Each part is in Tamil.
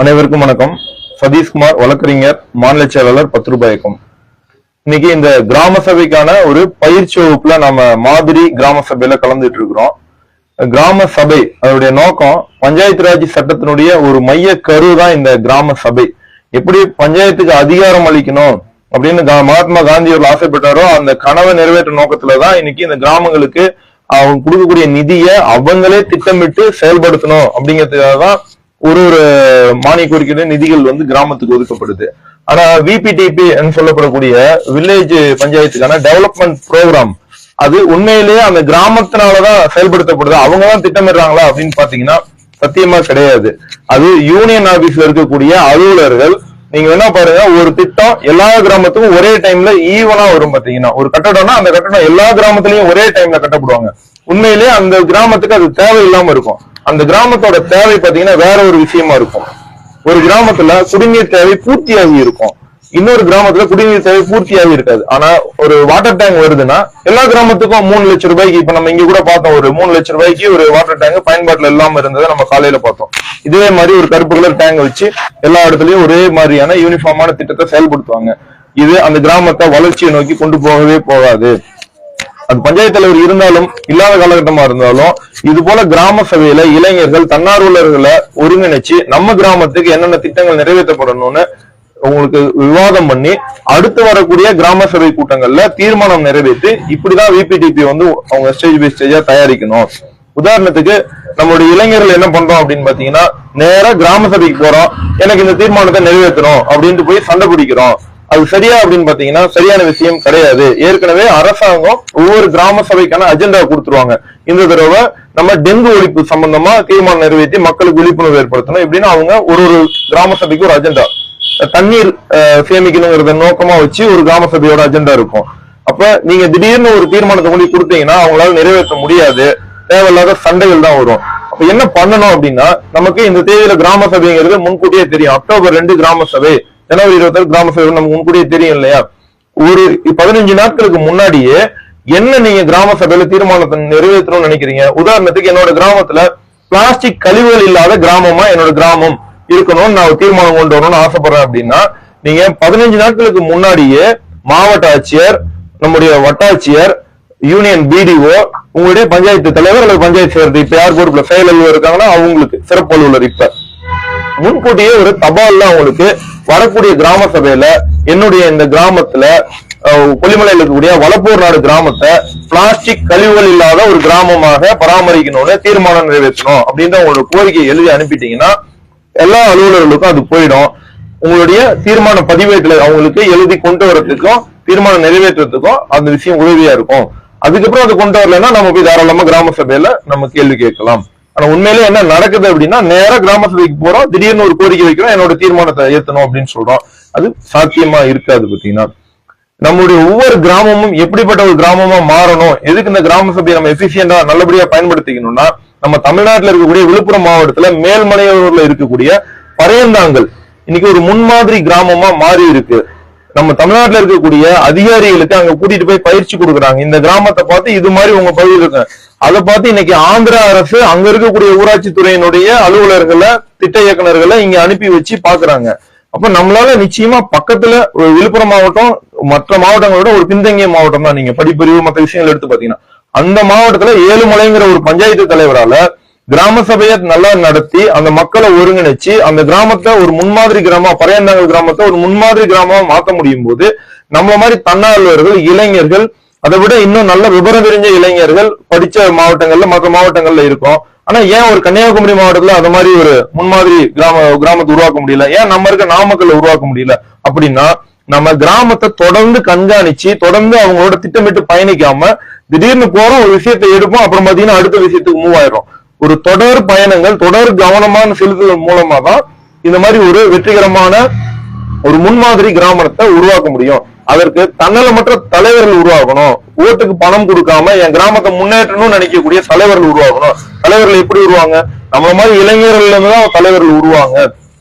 அனைவருக்கும் வணக்கம். சதீஷ்குமார் வழக்கறிஞர் மாநில செயலாளர் பத்து ரூபாய்க்கும் இன்னைக்கு இந்த கிராம சபைக்கான ஒரு பயிற்சி வகுப்புல நம்ம மாதிரி கிராம சபையில கலந்துட்டு இருக்கிறோம். கிராம சபை அதனுடைய நோக்கம் பஞ்சாயத்து ராஜ் சட்டத்தினுடைய ஒரு மைய கரு தான் இந்த கிராம சபை. எப்படி பஞ்சாயத்துக்கு அதிகாரம் அளிக்கணும் அப்படின்னு கா- மகாத்மா காந்தி அவர்கள் ஆசைப்பட்டாரோ அந்த கனவை நிறைவேற்ற நோக்கத்துலதான் இன்னைக்கு இந்த கிராமங்களுக்கு அவங்க கொடுக்கக்கூடிய நிதியை அவங்களே திட்டமிட்டு செயல்படுத்தணும் அப்படிங்கிறதுக்காக தான் ஒரு ஒரு மானிய கோரிக்கையில நிதிகள் வந்து கிராமத்துக்கு ஒதுக்கப்படுது. ஆனா விபிடிபி சொல்லப்படக்கூடிய வில்லேஜ் பஞ்சாயத்துக்கான டெவலப்மெண்ட் ப்ரோக்ராம் அது உண்மையிலேயே அந்த கிராமத்தினாலதான் செயல்படுத்தப்படுது. அவங்க தான் திட்டமிடுறாங்களா அப்படின்னு பாத்தீங்கன்னா சத்தியமா கிடையாது. அது யூனியன் ஆபீஸ்ல இருக்கக்கூடிய அலுவலர்கள் நீங்க வேணா பாருங்க ஒரு திட்டம் எல்லா கிராமத்துக்கும் ஒரே டைம்ல ஈவனா வரும் பாத்தீங்கன்னா ஒரு கட்டடம்னா அந்த கட்டடம் எல்லா கிராமத்துலயும் ஒரே டைம்ல கட்டப்படுவாங்க. உண்மையிலேயே அந்த கிராமத்துக்கு அது தேவையில்லாம இருக்கும். அந்த கிராமத்தோட தேவை பாத்தீங்கன்னா வேற ஒரு விஷயமா இருக்கும். ஒரு கிராமத்துல குடிநீர் தேவை பூர்த்தியாகி இருக்கும். இன்னொரு கிராமத்துல குடிநீர் தேவை பூர்த்தியாகி இருக்காது. ஆனா ஒரு வாட்டர் டேங்க் வருதுன்னா எல்லா கிராமத்துக்கும் மூணு லட்சம் ரூபாய்க்கு இப்ப நம்ம இங்க கூட பார்த்தோம் ஒரு மூணு லட்சம் ரூபாய்க்கு ஒரு வாட்டர் டேங்க் பயன்பாட்டுல இல்லாம இருந்ததை நம்ம காலையில பார்த்தோம். இதே மாதிரி ஒரு கருப்பு கலர் டேங்க் வச்சு எல்லா இடத்துலயும் ஒரே மாதிரியான யூனிஃபார்மான திட்டத்தை செயல்படுத்துவாங்க. இது அந்த கிராமத்தை வளர்ச்சியை நோக்கி கொண்டு போகவே போகாது. அது பஞ்சாயத்து தலைவர் இருந்தாலும் இல்லாத காலகட்டமா இருந்தாலும் இது போல கிராம சபையில இளைஞர்கள் தன்னார்வலர்களை ஒருங்கிணைச்சு நம்ம கிராமத்துக்கு என்னென்ன திட்டங்கள் நிறைவேற்றப்படணும்னு உங்களுக்கு விவாதம் பண்ணி அடுத்து வரக்கூடிய கிராம சபை கூட்டங்கள்ல தீர்மானம் நிறைவேற்றி இப்படிதான் விபிடிபி வந்து அவங்க ஸ்டேஜ் பை ஸ்டேஜா தயாரிக்கணும். உதாரணத்துக்கு நம்மளுடைய இளைஞர்கள் என்ன பண்றோம் அப்படின்னு பாத்தீங்கன்னா நேரா கிராம சபைக்கு போறோம் எனக்கு இந்த தீர்மானத்தை நிறைவேற்றணும் அப்படின்ட்டு போய் சண்டை பிடிக்கிறோம். அது சரியா அப்படின்னு பாத்தீங்கன்னா சரியான விஷயம் கிடையாது. ஏற்கனவே அரசாங்கம் ஒவ்வொரு கிராம சபைக்கான அஜெண்டா கொடுத்துருவாங்க. இந்த தடவை நம்ம டெங்கு ஒழிப்பு சம்பந்தமா தீர்மானம் நிறைவேற்றி மக்களுக்கு விழிப்புணர்வு ஏற்படுத்தணும். எப்படின்னா அவங்க ஒரு ஒரு கிராம சபைக்கு ஒரு அஜெண்டா தண்ணீர் சேமிக்கணுங்கிறத நோக்கமா வச்சு ஒரு கிராம சபையோட அஜெண்டா இருக்கும். அப்ப நீங்க திடீர்னு ஒரு தீர்மானத்தை கொண்டு கொடுத்தீங்கன்னா அவங்களால நிறைவேற்ற முடியாது. தேவையில்லாத சண்டைகள் தான் வரும். அப்ப என்ன பண்ணணும் அப்படின்னா நமக்கு இந்த தேதியில கிராம சபைங்கிறது முன்கூட்டியே தெரியும். அக்டோபர் ரெண்டு கிராம சபை. ஜனவரி இருபத்தி கிராம சபை நமக்கு முன்கூட்டியே தெரியும் இல்லையா? ஒரு பதினஞ்சு நாட்களுக்கு முன்னாடியே என்ன நீங்க கிராம சபையில தீர்மானத்தை நிறைவேற்றணும்னு நினைக்கிறீங்க? உதாரணத்துக்கு என்னோட கிராமத்துல பிளாஸ்டிக் கழிவுகள் இல்லாத கிராமமா என்னோட கிராமம் இருக்கணும்னு நான் தீர்மானம் கொண்டு வரணும்னு ஆசைப்படுறேன் அப்படின்னா நீங்க பதினஞ்சு நாட்களுக்கு முன்னாடியே மாவட்ட ஆட்சியர் நம்முடைய வட்டாட்சியர் யூனியன் பிடிஓ உங்களுடைய பஞ்சாயத்து தலைவர் அல்லது பஞ்சாயத்து சேர்ந்து இப்ப யார் பொறுப்புல செயல் அலுவலர் இருக்காங்கன்னா அவங்களுக்கு சிறப்பு அலுவலர் இப்ப. முன்கூட்டியே ஒரு தபால்ல அவங்களுக்கு வரக்கூடிய கிராம சபையில என்னுடைய இந்த கிராமத்துல கொல்லிமலையில் கொல்லிமலையில இருக்கக்கூடிய வளப்பூர் நாடு கிராமத்தை பிளாஸ்டிக் கழிவுகள் இல்லாத ஒரு கிராமமாக பராமரிக்கணும்னு தீர்மானம் நிறைவேற்றணும் அப்படின்ற உங்களோட கோரிக்கை எழுதி அனுப்பிட்டீங்கன்னா எல்லா அலுவலர்களுக்கும் அது போயிடும். உங்களுடைய தீர்மான பதிவேட்டுல அவங்களுக்கு எழுதி கொண்டு வரத்துக்கும் தீர்மானம் நிறைவேற்றுறதுக்கும் அந்த விஷயம் உதவியா இருக்கும். அதுக்கப்புறம் அது கொண்டு வரலன்னா நம்ம போய் தாராளமா கிராம சபையில நம்ம கேள்வி கேட்கலாம். ஆனா உண்மையிலே என்ன நடக்குது அப்படின்னா நேரா கிராம சபைக்கு போறோம் திடீர்னு ஒரு கோரிக்கை வைக்கிறோம் என்னோட தீர்மானத்தை ஏத்தணும் அப்படின்னு சொல்றோம். அது சாத்தியமா இருக்காது பாத்தீங்கன்னா நம்முடைய ஒவ்வொரு கிராமமும் எப்படிப்பட்ட ஒரு கிராமமா மாறணும்? எதுக்கு இந்த கிராம சபையை நம்ம எஃபிஷியண்டா நல்லபடியா பயன்படுத்திக்கணும்னா நம்ம தமிழ்நாட்டுல இருக்கக்கூடிய விழுப்புரம் மாவட்டத்துல மேல்மலையூர்ல இருக்கக்கூடிய பரையந்தாங்கல் இன்னைக்கு ஒரு முன்மாதிரி கிராமமா மாறி இருக்கு. நம்ம தமிழ்நாட்டுல இருக்கக்கூடிய அதிகாரிகளுக்கு அங்க கூட்டிட்டு போய் பயிற்சி கொடுக்குறாங்க. இந்த கிராமத்தை பார்த்து இது மாதிரி உங்க பகுதியில் இருக்கு அதை பார்த்து இன்னைக்கு ஆந்திரா அரசு அங்க இருக்கக்கூடிய ஊராட்சி துறையினுடைய அலுவலர்களை திட்ட இயக்குனர்களை இங்க அனுப்பி வச்சு பாக்குறாங்க அப்ப நம்மளால நிச்சயமா பக்கத்துல ஒரு விழுப்புரம் மாவட்டம் மற்ற மாவட்டங்களோட ஒரு பின்தங்கிய மாவட்டம் தான் நீங்க படிப்பறிவு மற்ற விஷயங்கள் எடுத்து பாத்தீங்கன்னா அந்த மாவட்டத்துல ஏழுமலைங்கிற ஒரு பஞ்சாயத்து தலைவரால கிராம சபையை நல்லா நடத்தி அந்த மக்களை ஒருங்கிணைச்சு அந்த கிராமத்தை ஒரு முன்மாதிரி கிராமம் பரையந்தாங்கல் கிராமத்தை ஒரு முன்மாதிரி கிராமமா மாத்த முடியும் போது நம்ம மாதிரி தன்னார்வலர்கள் இளைஞர்கள் அதை விட இன்னும் நல்ல விவரம் தெரிஞ்ச இளைஞர்கள் படிச்ச மாவட்டங்கள்ல மற்ற மாவட்டங்கள்ல இருக்கும். ஆனா ஏன் ஒரு கன்னியாகுமரி மாவட்டத்துல அந்த மாதிரி ஒரு முன்மாதிரி கிராம கிராமத்தை உருவாக்க முடியல? ஏன் நம்ம இருக்க நாமக்கல்ல உருவாக்க முடியல? அப்படின்னா நம்ம கிராமத்தை தொடர்ந்து கண்காணிச்சு தொடர்ந்து அவங்களோட திட்டமிட்டு பயணிக்காம திடீர்னு போறோம் ஒரு விஷயத்தை எடுப்போம் அப்புறம் பாத்தீங்கன்னா அடுத்த விஷயத்துக்கு மூவ் ஆயிரும். ஒரு தொடர் பயணங்கள் தொடர் கவனமான செலுத்துதல் மூலமா தான் இந்த மாதிரி ஒரு வெற்றிகரமான ஒரு முன்மாதிரி கிராமத்தை உருவாக்க முடியும். அதற்கு தன்னலமற்ற தலைவர்கள் உருவாகணும். ஓட்டுக்கு பணம் கொடுக்காம என் கிராமத்தை முன்னேற்றணும்னு நினைக்கக்கூடிய தலைவர்கள் உருவாகணும். தலைவர்கள் எப்படி உருவாங்க? நம்மள மாதிரி இளைஞர்கள் இருந்து தான் தலைவர்கள் உருவாங்க.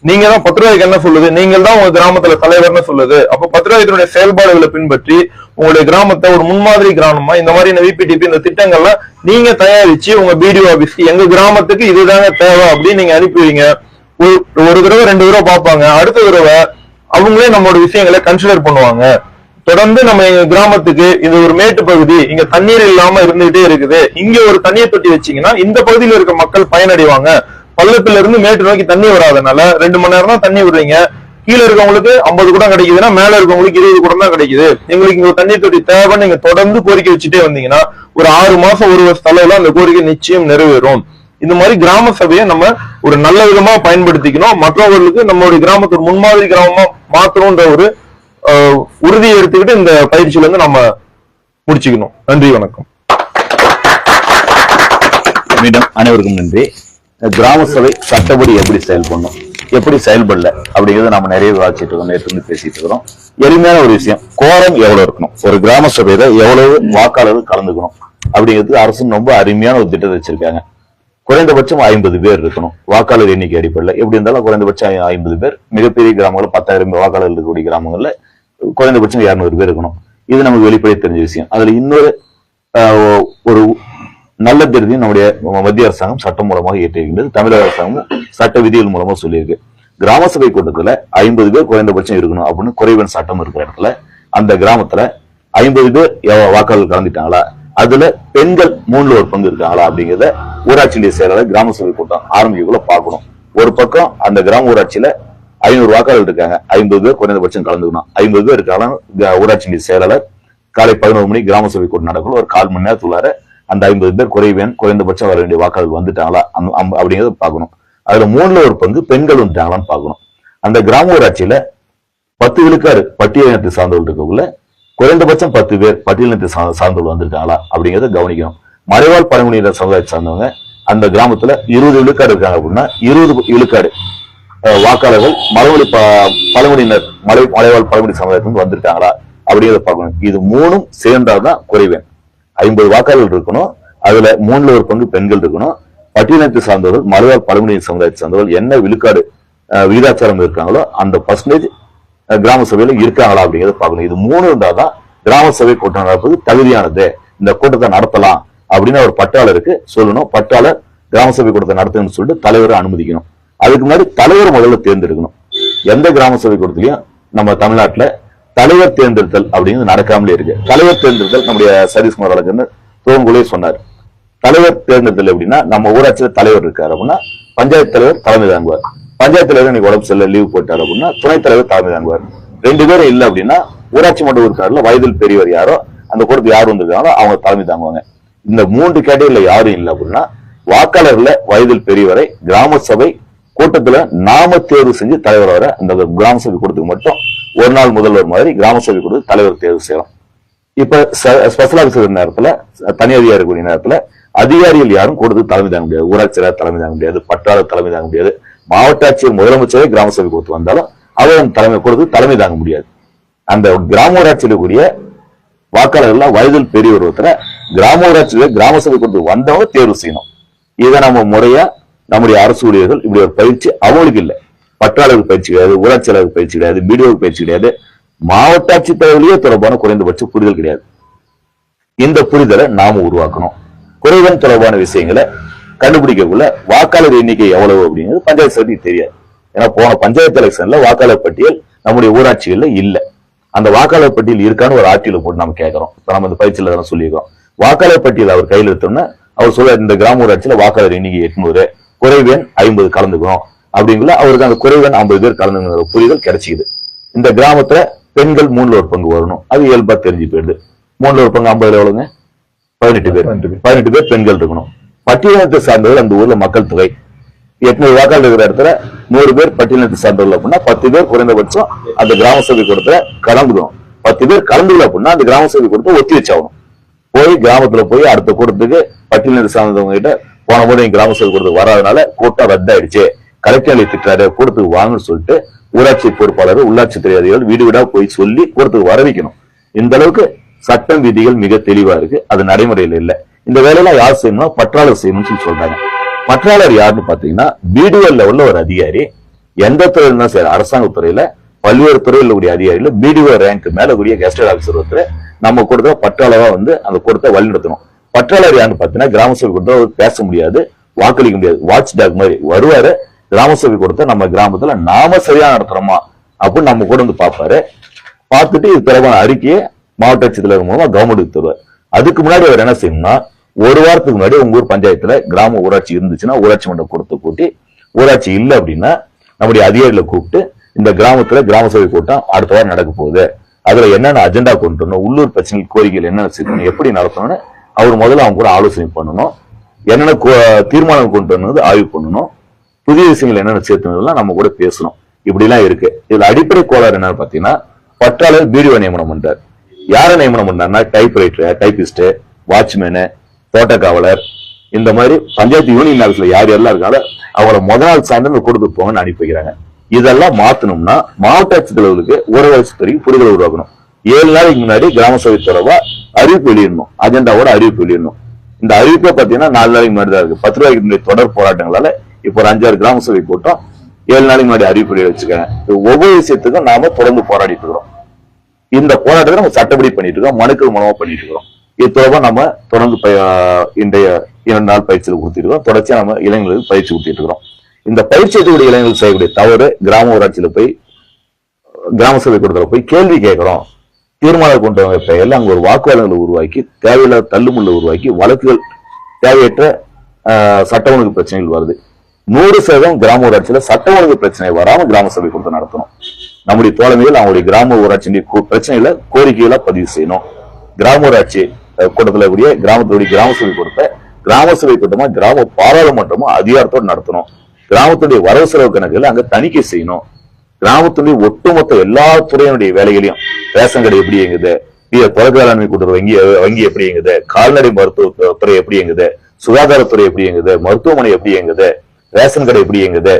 நீங்க தான் பத்து ரூபாய்க்கு என்ன சொல்லுது? நீங்கள் தான் உங்க கிராமத்துல தலைவர்னு சொல்லுது. அப்ப பத்து செயல்பாடுகளை பின்பற்றி உங்களுடைய கிராமத்தை ஒரு முன்மாதிரி கிராமமா இந்த மாதிரி இந்த விபிடிபி இந்த திட்டங்கள்லாம் நீங்க தயாரிச்சு உங்க பிடிஓ ஆபீஸ்க்கு எங்க கிராமத்துக்கு இதுதாங்க தேவை அப்படின்னு நீங்க அனுப்புவீங்க ஒரு ஒரு தடவை ரெண்டு தடவை பார்ப்பாங்க. அடுத்த தடவை அவங்களே நம்மளோட விஷயங்களை கன்சிடர் பண்ணுவாங்க. தொடர்ந்து நம்ம எங்க கிராமத்துக்கு இது ஒரு மேட்டு பகுதி இங்க தண்ணீர் இல்லாம இருந்துகிட்டே இருக்குது. இங்க ஒரு தண்ணீர் தொட்டி வச்சீங்கன்னா இந்த பகுதியில இருக்க மக்கள் பயனடைவாங்க. பள்ளத்துல இருந்து மேட்டு நோக்கி தண்ணி வராதனால ரெண்டு மணி நேரம் தான் தண்ணி விடுறீங்க. கீழே இருக்கவங்களுக்கு ஐம்பது குடம் கிடைக்குதுன்னா மேல இருக்கவங்களுக்கு இருபது குடம் தான் கிடைக்குது. எங்களுக்கு இங்க தண்ணீர் தொட்டி தேவைன்னு நீங்க தொடர்ந்து கோரிக்கை வச்சுட்டே வந்தீங்கன்னா ஒரு ஆறு மாசம் ஒரு வருஷ தலையில அந்த கோரிக்கை நிச்சயம் நிறைவேறும். இந்த மாதிரி கிராம சபையை நம்ம ஒரு நல்ல விதமா பயன்படுத்திக்கணும். மற்றவர்களுக்கு நம்மளுடைய கிராமத்தை முன்மாதிரி கிராமமா மாத்தணும்ன்ற ஒரு உறுதியை எடுத்துக்கிட்டு இந்த பயிற்சியில இருந்து நம்ம முடிச்சுக்கணும். நன்றி வணக்கம். மீண்டும் அனைவருக்கும் நன்றி. கிராம சபை சட்டப்படி எப்படி செயல்படணும் எப்படி செயல்படல அப்படிங்கறத நம்ம நிறைய விவாதிச்சுட்டு இருக்கோம் நேற்று பேசிட்டு இருக்கிறோம். எளிமையான ஒரு விஷயம் கோரம் எவ்வளவு இருக்கணும் ஒரு கிராம சபையில எவ்வளவு வாக்காளர்கள் கலந்துக்கணும் அப்படிங்கிறதுக்கு அரசு ரொம்ப அருமையான ஒரு திட்டத்தை வச்சிருக்காங்க. குறைந்தபட்சம் ஐம்பது பேர் இருக்கணும் வாக்காளர் எண்ணிக்கை அடிப்படையில். எப்படி இருந்தாலும் குறைந்தபட்சம் ஐம்பது பேர். மிகப்பெரிய கிராமங்கள் பத்தாயிரம் வாக்காளர்கள் இருக்கக்கூடிய கிராமங்கள்ல குறைந்தபட்சம் இரநூறு பேர் இருக்கணும். இது நமக்கு வெளிப்படைய தெரிஞ்ச விஷயம். அதுல இன்னொரு ஒரு நல்ல திருதியும் நம்முடைய மத்திய அரசாங்கம் சட்டம் மூலமாக இயற்றியிருக்கின்றது தமிழக அரசாங்கம் சட்ட விதிகள் மூலமா சொல்லியிருக்கு. கிராம சபை கூட்டத்துல ஐம்பது பேர் குறைந்தபட்சம் இருக்கணும் அப்படின்னு குறைவன் சட்டம் இருக்கிற இடத்துல அந்த கிராமத்துல ஐம்பது பேர் வாக்காளர்கள் கலந்துட்டாங்களா? அதுல பெண்கள் மூணுல ஒரு பங்கு இருக்காங்களா அப்படிங்கறத ஊராட்சி செயலாளர் கிராம சபை கூட்டம் ஆரம்பிக்கக்குள்ள பார்க்கணும். ஒரு பக்கம் அந்த கிராம ஊராட்சியில ஐநூறு வாக்காளர்கள் இருக்காங்க. ஐம்பது பேர் குறைந்தபட்சம் கலந்துக்கணும். ஐம்பது பேர் ஊராட்சி நிலைய செயலாளர் காலை பதினோரு மணி கிராம சபை கூட்டம் நடக்கும் ஒரு கால் மணி நேரத்துள்ளார அந்த ஐம்பது பேர் குறைவேன் குறைந்தபட்சம் வர வேண்டிய வாக்காளர்கள் வந்துட்டாங்களா? அப்படிங்கறத பார்க்கணும். அதுல மூணுல ஒரு பங்கு பெண்கள் வந்துட்டாங்களான்னு பார்க்கணும். அந்த கிராம ஊராட்சியில பத்து விழுக்காடு பட்டியலினத்தை சார்ந்தவர்கள் இருக்கக்குள்ள குறைந்தபட்சம் பத்து பேர் பட்டியலினத்தை சார்ந்தவர்கள் வந்திருக்காங்களா? அப்படிங்கறத கவனிக்கணும். மறைவாழ் பழங்குடியினர் சமுதாயத்தை சார்ந்தவங்க அந்த கிராமத்துல இருபது விழுக்காடு இருக்காங்க அப்படின்னா இருபது விழுக்காடு வாக்காளர்கள் மலைமொழி ப- பழங்குடியினர் மலை மலைவாழ் பழங்குடி சமுதாயத்திலிருந்து வந்திருக்காங்களா அப்படிங்கிறத பார்க்கணும். இது மூணும் சேர்ந்தாதான் குறைவேன். ஐம்பது வாக்காளர்கள் இருக்கணும். அதுல மூணுல ஒரு பங்கு பெண்கள் இருக்கணும். பட்டியலத்தை சார்ந்தவர்கள் மலைவாழ் பழங்குடியின சமுதாயத்தை சார்ந்தவர்கள் என்ன விழுக்காடு அஹ், விகிதாச்சாரம் இருக்காங்களோ அந்த பர்சன்டேஜ் கிராம சபையில இருக்காங்களா அப்படிங்கிறத பார்க்கணும். இது மூணு இருந்தாதான் கிராம சபை கூட்டம் நடப்பது தகுதியானது. இந்த கூட்டத்தை நடத்தலாம் அப்படின்னு ஒரு பட்டாளருக்கு சொல்லணும். பட்டாளர் கிராம சபை கூட்டத்தை நடத்துன்னு சொல்லிட்டு தலைவரை அனுமதிக்கணும். அதுக்கு முன்னாடி தலைவர் முதல்ல தேர்ந்தெடுக்கணும். எந்த கிராம சபை கூட்டத்திலையும் நம்ம தமிழ்நாட்டில் தலைவர் தேர்ந்தெடுத்தல் அப்படிங்கிறது நடக்காமலே இருக்கு. தலைவர் தேர்ந்தெடுத்தல் நம்முடைய சதீஷ்குமார் வழக்கன்னு தோங்குலே சொன்னார். தலைவர் தேர்ந்தெடுத்தல் எப்படின்னா நம்ம ஊராட்சியில் தலைவர் இருக்காரு அப்படின்னா பஞ்சாயத்து தலைவர் தலைமை தாங்குவார். பஞ்சாயத்து தலைவர் இன்னைக்கு உடம்பு சரியில்லை லீவ் போட்டார் அப்படின்னா துணைத் தலைவர் தலைமை தாங்குவார். ரெண்டு பேரும் இல்லை அப்படின்னா ஊராட்சி மன்ற உறுப்பினர்ல வயதில் பெரியவர் யாரோ அந்த கூட்டத்துக்கு யார் வந்திருக்காங்களோ அவங்க தலைமை தாங்குவாங்க. இந்த மூன்று கேட்டகரியில் யாரும் இல்லை அப்படின்னா வாக்காளர்ல வயதில் பெரியவரை கிராம சபை கூட்டத்துல நாம தேர்வு செஞ்சு தலைவர் வர அந்த கிராம சபை கூட்டத்துக்கு மட்டும் ஒரு நாள் முதல்வர் மாதிரி கிராம சபை கொடுத்து தலைவர் தேர்வு செய்யலாம். இப்ப ஸ்பெஷல் ஆஃபீஸர் நேரத்துல தனி அதிகாரி கூடிய நேரத்துல அதிகாரிகள் யாரும் கூட்டத்துக்கு தலைமை தாங்க முடியாது. ஊராட்சியர் தலைமை தாங்க முடியாது. பட்டாளர் தலைமை தாங்க முடியாது. மாவட்ட ஆட்சியர் முதலமைச்சரே கிராம சபை கொடுத்து வந்தாலும் அவர் தலைமை கொடுத்து தலைமை தாங்க முடியாது. அந்த கிராம ஊராட்சியில் கூடிய வாக்காளர்கள் வயதில் பெரிய ஒருத்தரை கிராம ஊராட்சியில கிராம சபை கொடுத்து வந்தவங்க தேர்வு செய்யணும். இதை நம்ம முறையா நம்முடைய அரசு ஊழியர்கள் இப்படி ஒரு பயிற்சி அவங்களுக்கு இல்லை. பட்டாளருக்கு பயிற்சி கிடையாது ஊராட்சியாளருக்கு பயிற்சி கிடையாது பிடிஓக்கு பயிற்சி கிடையாது மாவட்ட ஆட்சித்தலைவர்களே தொடர்பான குறைந்தபட்ச புரிதல் கிடையாது. இந்த புரிதலை நாம உருவாக்கணும். குறைவன் தொடர்பான விஷயங்களை கண்டுபிடிக்கக்குள்ள வாக்காளர் எண்ணிக்கை எவ்வளவு அப்படிங்கிறது பஞ்சாயத்து சபைக்கு தெரியாது. ஏன்னா போன பஞ்சாயத்து எலெக்ஷன்ல வாக்காளர் பட்டியல் நம்முடைய ஊராட்சிகள்ல இல்ல. அந்த வாக்காளர் பட்டியல் இருக்கான்னு ஒரு ஆட்சியில போட்டு நம்ம கேட்கறோம். இப்ப நம்ம இந்த பயிற்சியில தானே சொல்லியிருக்கோம். வாக்காளர் பட்டியல் அவர் கையில் எடுத்தோம்னா அவர் சொல்ல இந்த கிராம ஊராட்சியில வாக்காளர் எண்ணிக்கை எட்நூறு. குறைவேன் ஐம்பது கலந்துக்கணும் அப்படிங்குள்ள அவருக்கு அந்த குறைவேன் ஐம்பது பேர் கலந்துங்கிற புரிதல் கிடைச்சிக்குது. இந்த கிராமத்துல பெண்கள் மூணுல ஒரு பங்கு வரணும். அது இயல்பா தெரிஞ்சு போயிடுது. மூணுல ஒரு பங்கு ஐம்பதுல எவ்வளவுங்க? பதினெட்டு பேர். பதினெட்டு பேர். பெண்கள் இருக்கணும். பட்டியலத்தை சார்ந்தவர்கள் அந்த ஊர்ல மக்கள் தொகை. எட்நூறு வாக்காளர் இருக்கிற இடத்துல நூறு பேர் பட்டியலத்தை சார்ந்தவர்கள் அப்படின்னா பத்து பேர் குறைந்தபட்சம் அந்த கிராம சபை கூடத்துல கலந்துக்கணும். பத்து பேர் கலந்துக்கல அப்படின்னா அந்த கிராம சபை கூடத்தை ஒத்தி வச்சாகணும். போய் கிராமத்துல போய் அடுத்த கூட்டத்துக்கு பட்டியலினத்தை சார்ந்தவங்க கிட்ட போன போது என் கிராம சபை கூட்டத்துக்கு வராதனால கூட்டம் ரத்தாயிடுச்சு. கலெக்டர் நிலைய திட்டாரு கூட்டத்துக்கு வாங்கன்னு சொல்லிட்டு ஊராட்சி பொறுப்பாளர் உள்ளாட்சி துறை அதிகாரிகள் வீடு வீடா போய் சொல்லி கூட்டத்துக்கு வர வைக்கணும். இந்த அளவுக்கு சட்டம் விதிகள் மிக தெளிவா இருக்கு. அது நடைமுறையில இல்ல. இந்த வேலையெல்லாம் யார் செய்யணும்னா பற்றாளர் செய்யணும்னு சொல்லி சொல்றாங்க. பற்றாளர் யாருன்னு பாத்தீங்கன்னா பிடிஓ உள்ள ஒரு அதிகாரி எந்த துறையில இருந்தாலும் சரி அரசாங்க துறையில பல்வேறு துறையில் கூடிய அதிகாரிகள் பிடிஓ ரேங்க் மேல கூடிய கெஸ்டட் ஆஃபீஸர் ஒருத்தர் நம்ம கொடுத்த பற்றாளரா வந்து அந்த கொடுத்த வழிநடத்தணும். பற்றாளர் யாருன்னு பார்த்தீங்கன்னா கிராம சபை கொடுத்தா அவர் பேச முடியாது வாக்களிக்க முடியாது. வாட்ச் டாக் மாதிரி வருவாரு கிராம சபை கொடுத்த நம்ம கிராமத்துல நாம சரியா நடத்துறோமா அப்படின்னு நம்ம கூட வந்து பார்ப்பாரு. பார்த்துட்டு இது தொடர்பான அறிக்கையை மாவட்ட ஆட்சித்தலைவர் மூலமா கவர்மெண்ட்டுக்கு தருவார். அதுக்கு முன்னாடி அவர் என்ன செய்யணும்னா ஒரு வாரத்துக்கு முன்னாடி உங்க ஊர் பஞ்சாயத்துல கிராம ஊராட்சி இருந்துச்சுன்னா ஊராட்சி மன்றம் கொடுத்து கூட்டி ஊராட்சி இல்லை அப்படின்னா நம்முடைய அதிகாரிகளை கூப்பிட்டு இந்த கிராமத்துல கிராம சபை கூட்டம் அடுத்த வாரம் நடக்க போகுது. அதுல என்னென்ன அஜெண்டா கொண்டு வரணும் உள்ளூர் பிரச்சனை கோரிக்கைகள் என்னென்ன செய்யணும் எப்படி நடத்தணும்னு அவர் முதல்ல அவங்க கூட ஆலோசனை பண்ணணும். என்னென்ன கோ- தீர்மானம் கொண்டு வந்து ஆய்வு பண்ணணும். புதிய விஷயங்கள் என்னென்ன சேர்த்துனதெல்லாம் நம்ம கூட பேசணும். இப்படிலாம் இருக்கு. இதுல அடிப்படை கோளாறு என்னன்னு பாத்தீங்கன்னா பற்றாளர் பிடிஓ நியமனம் பண்றார். யாரை நியமனம் பண்றாருன்னா டைப் ரைட்டர் டைபிஸ்ட் வாட்ச்மேனு தோட்டக்காவலர். இந்த மாதிரி பஞ்சாயத்து யூனியன் ஆஃபீஸ்ல யார் யாரெல்லாம் இருக்காங்களோ அவங்கள முத நாள் சாயந்தரம் கொடுத்து போங்கன்னு அனுப்பி வைக்கிறாங்க. இதெல்லாம் மாத்தணும்னா மாவட்ட ஆட்சித்தலைவர்களுக்கு ஊரகராட்சி துறை புரிதல் உருவாக்கணும். ஏழு நாளைக்கு முன்னாடி கிராம சபை தொடர்பா அறிவிப்பு வெளியிடணும். அஜெண்டாவோட அறிவிப்பு வெளியிடணும். இந்த அறிவிப்பே பாத்தீங்கன்னா நாலு நாளைக்கு முன்னாடி தான் இருக்கு. பத்து ரூபாய்க்கு முன்னாடி தொடர் போராட்டங்களால இப்போ ஒரு அஞ்சாறு கிராம சபை கூட்டம் ஏழு நாளைக்கு முன்னாடி அறிவிப்பு வெளியிட ஒவ்வொரு விஷயத்துக்கும் நாம தொடர்ந்து போராடிட்டு இருக்கிறோம். இந்த போராட்டத்தை நம்ம சட்டப்படி பண்ணிட்டு இருக்கோம். மனுக்கள் மூலமா பண்ணிட்டு இருக்கிறோம். இது நம்ம தொடர்ந்து பய- இன்றைய இரண்டு நாள் பயிற்சியில் கொடுத்திருக்கோம் தொடர்ச்சியா நம்ம இளைஞர்களுக்கு பயிற்சி கொடுத்துட்டு இருக்கிறோம். இந்த பயிற்சி எடுக்கக்கூடிய இளைஞர்கள் செய்யக்கூடிய தவறு கிராம ஊராட்சியில போய் கிராம சபை கூட்டத்தில் போய் கேள்வி கேட்கிறோம். தீர்மானம் கொண்டு வந்த பெயர்ல அங்க ஒரு வாக்குவாதங்களை உருவாக்கி தேவையில்லாத தள்ளுமுள்ள உருவாக்கி வழக்குகள் தேவையற்ற சட்ட ஒழுங்கு பிரச்சனைகள் வருது. நூறு சதவீதம் கிராம ஊராட்சியில சட்ட ஒழுங்கு பிரச்சனை வராம கிராம சபை கூட்டம் நடத்தணும். நம்முடைய தோழமைகள் அவங்களுடைய கிராம ஊராட்சி பிரச்சனைகளை கோரிக்கைகளா பதிவு செய்யணும். கிராம ஊராட்சி கூட்டத்தில் கூடிய கிராமத்துடைய கிராம சபை கொடுத்த கிராம சபை கூட்டமா கிராம பாராளுமன்றமா அதிகாரத்தோடு நடத்தணும். கிராமத்துடைய வரவு செலவு கணக்குகளை அங்க தணிக்கை செய்யணும். கிராமத்துடைய ஒட்டுமொத்த எல்லா துறையினுடைய வேலைகளையும் ரேஷன் கடை எப்படி இயங்குது? இ- வேளாண்மை கூட்டுறவு வங்கி வங்கி எப்படி இயங்குது? கால்நடை மருத்துவ துறை எப்படி இயங்குது? சுகாதாரத்துறை எப்படி இயங்குது? மருத்துவமனை எப்படி இயங்குது? ரேஷன் கடை எப்படி இயங்குது?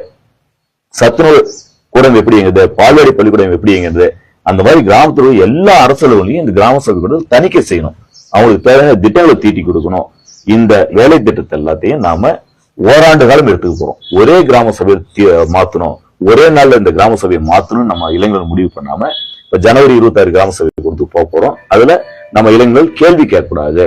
சத்துணவு கூடம் எப்படி இயங்குது? பால்வாடி பள்ளிக்கூடம் எப்படி இயங்குது? அந்த மாதிரி கிராமத்துல எல்லா அரசுகளையும் இந்த கிராம சபை கூட தணிக்கை செய்யணும். அவங்களுக்கு தேவையான திட்டங்களை தீட்டி கொடுக்கணும். இந்த வேலை திட்டத்தை எல்லாத்தையும் நாம ஓராண்டு காலம் எடுத்துக்க போறோம். ஒரே கிராம சபையை மாத்தணும். ஒரே நாள்ல இந்த கிராம சபையை மாத்தணும் நம்ம இளைஞர்கள் முடிவு பண்ணாம இப்ப ஜனவரி இருபத்தாறு கிராம சபை கொடுத்து போக போறோம். அதுல நம்ம இளைஞர்கள் கேள்வி கேட்கக்கூடாது.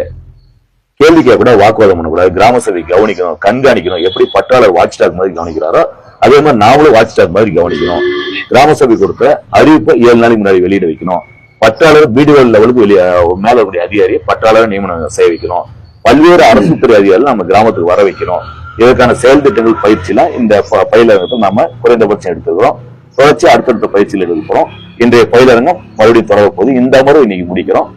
கேள்வி கேட்கக்கூடாது வாக்குவாதம் பண்ணக்கூடாது கிராம சபை கவனிக்கணும் கண்காணிக்கணும் எப்படி பற்றாளர் வாட்ச் டாக் மாதிரி கவனிக்கிறாரோ அதே மாதிரி நாமளும் வாட்ச் டாக் மாதிரி கவனிக்கணும். கிராம சபை கொடுத்த அறிவிப்பை ஏழு நாளைக்கு முன்னாடி வெளியிட வைக்கணும். பற்றாளர் பிடிஓ லெவலுக்கு வெளியே மேல இருக்கக்கூடிய அதிகாரி பற்றாளர் நியமனம் செய்ய வைக்கணும். பல்வேறு அரசு துறை அதிகாரிகள் நம்ம கிராமத்துக்கு வர வைக்கணும். இதற்கான செயல் திட்டங்கள் பயிற்சிலாம் இந்த ப- பயிலரங்கத்தில் நாம குறைந்தபட்சம் எடுத்துக்கிறோம் தொடர்ச்சி அடுத்தடுத்த பயிற்சியில் எடுக்க இன்றைய பயிலரங்கம் மறுபடியும் தொடர போது இந்த முறை இன்னைக்கு முடிக்கிறோம்.